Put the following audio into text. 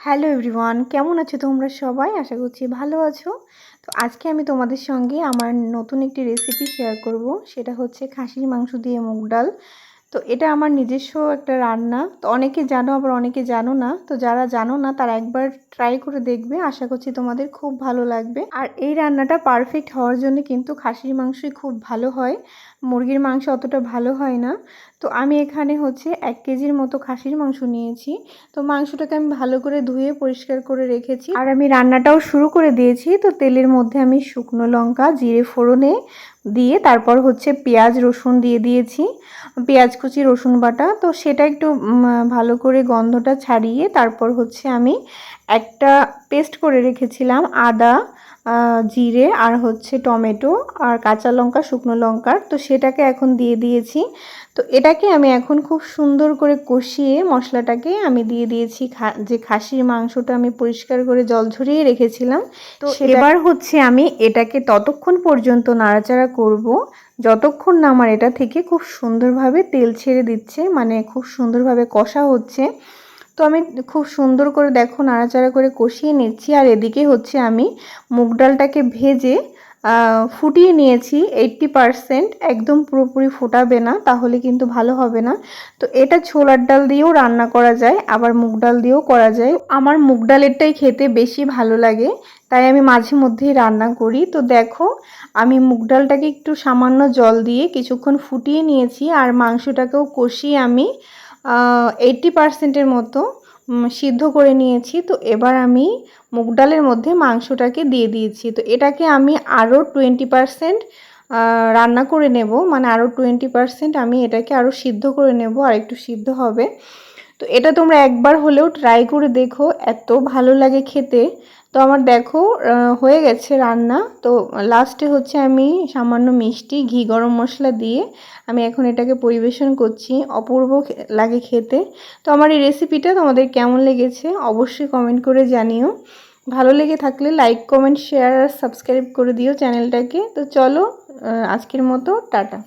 Hello everyone, কেমন আছো তোমরা সবাই? আশা করছি ভালো আছো। তো আজকে আমি তোমাদের সঙ্গে আমার নতুন একটি রেসিপি শেয়ার করব। সেটা হচ্ছে খাসির মাংস দিয়ে মুগ ডাল। তো এটা আমার নিজস্ব একটা রান্না। তো অনেকে জানো, আবার অনেকে জানো না। তো যারা জানো না, তারা একবার ট্রাই করে দেখবে। আশা করছি তোমাদের খুব ভালো লাগবে। আর এই রান্নাটা পারফেক্ট হওয়ার জন্য কিন্তু খাসির মাংসই খুব ভালো হয়। মুরগির মাংস অতটা ভালো হয় না। তো আমি এখানে হচ্ছে এক কেজির মতো খাসির মাংস নিয়েছি। তো মাংসটাকে আমি ভালো করে ধুয়ে পরিষ্কার করে রেখেছি। আর আমি রান্নাটাও শুরু করে দিয়েছি। তো তেলের মধ্যে আমি শুকনো লঙ্কা, জিরে ফোড়নে দিয়ে তারপর হচ্ছে পেঁয়াজ, রসুন দিয়ে দিয়েছি। পেঁয়াজ কুচি, রসুন বাটা, তো সেটা একটু ভালো করে গন্ধটা ছাড়িয়ে তারপর হচ্ছে আমি একটা পেস্ট করে রেখেছিলাম আদা জিরে আর হচ্ছে টমেটো আর কাঁচা লঙ্কা শুকনো লঙ্কার। তো সেটাকে এখন দিয়ে দিয়েছি। তো এটাকে আমি এখন খুব সুন্দর করে কষিয়ে মশলাটাকে আমি দিয়ে দিয়েছি যে খাসির মাংসটা আমি পরিষ্কার করে জল ঝরিয়ে রেখেছিলাম তো এবার হচ্ছে আমি এটাকে ততক্ষণ পর্যন্ত নাড়াচাড়া করব। যতক্ষণ না আমার এটা থেকে খুব সুন্দরভাবে তেল ছেড়ে দিচ্ছে মানে খুব সুন্দরভাবে কষা হচ্ছে তো আমি খুব সুন্দর করে দেখো, নাড়াচাড়া করে কষিয়ে নিচ্ছি। আর এদিকে হচ্ছে আমি মুগ ডালটাকে ভেজে ফুটিয়ে নিয়েছি এইট্টি পারসেন্ট একদম পুরোপুরি ফোটাবে না, তাহলে কিন্তু ভালো হবে না। তো এটা ছোলার ডাল দিয়েও রান্না করা যায়, আবার মুগ ডাল দিয়েও করা যায়। আমার মুগ ডালেরটাই খেতে বেশি ভালো লাগে, তাই আমি মাঝে মধ্যেই রান্না করি। তো দেখো, আমি মুগ ডালটাকে একটু সামান্য জল দিয়ে কিছুক্ষণ ফুটিয়ে নিয়েছি, আর মাংসটাকেও কষিয়ে আমি এইটটি পার্সেন্টের মতো সিদ্ধ করে নিয়েছি। তো এবার আমি মুগ ডালের মধ্যে মাংসটাকে দিয়ে দিয়েছি। তো এটাকে আমি আরও টোয়েন্টি পারসেন্ট রান্না করে নেব। মানে আরও টোয়েন্টি পারসেন্ট আমি এটাকে আরও সিদ্ধ করে নেব। আর একটু সিদ্ধ হবে। তো এটা তোমরা একবার হলেও ট্রাই করে দেখো, এত ভালো লাগে খেতে। তো আমার দেখো হয়ে গেছে রান্না। তো লাস্টে হচ্ছে আমি সামান্য মিষ্টি, ঘি গরম মশলা দিয়ে আমি এখন এটাকে পরিবেশন করছি অপূর্ব লাগে খেতে। তো আমার এই রেসিপিটা তোমাদের কেমন লেগেছে অবশ্যই কমেন্ট করে জানিও। ভালো লেগে থাকলে লাইক কমেন্ট শেয়ার আর সাবস্ক্রাইব করে দিও চ্যানেলটাকে। তো চলো আজকের মতো, টাটা।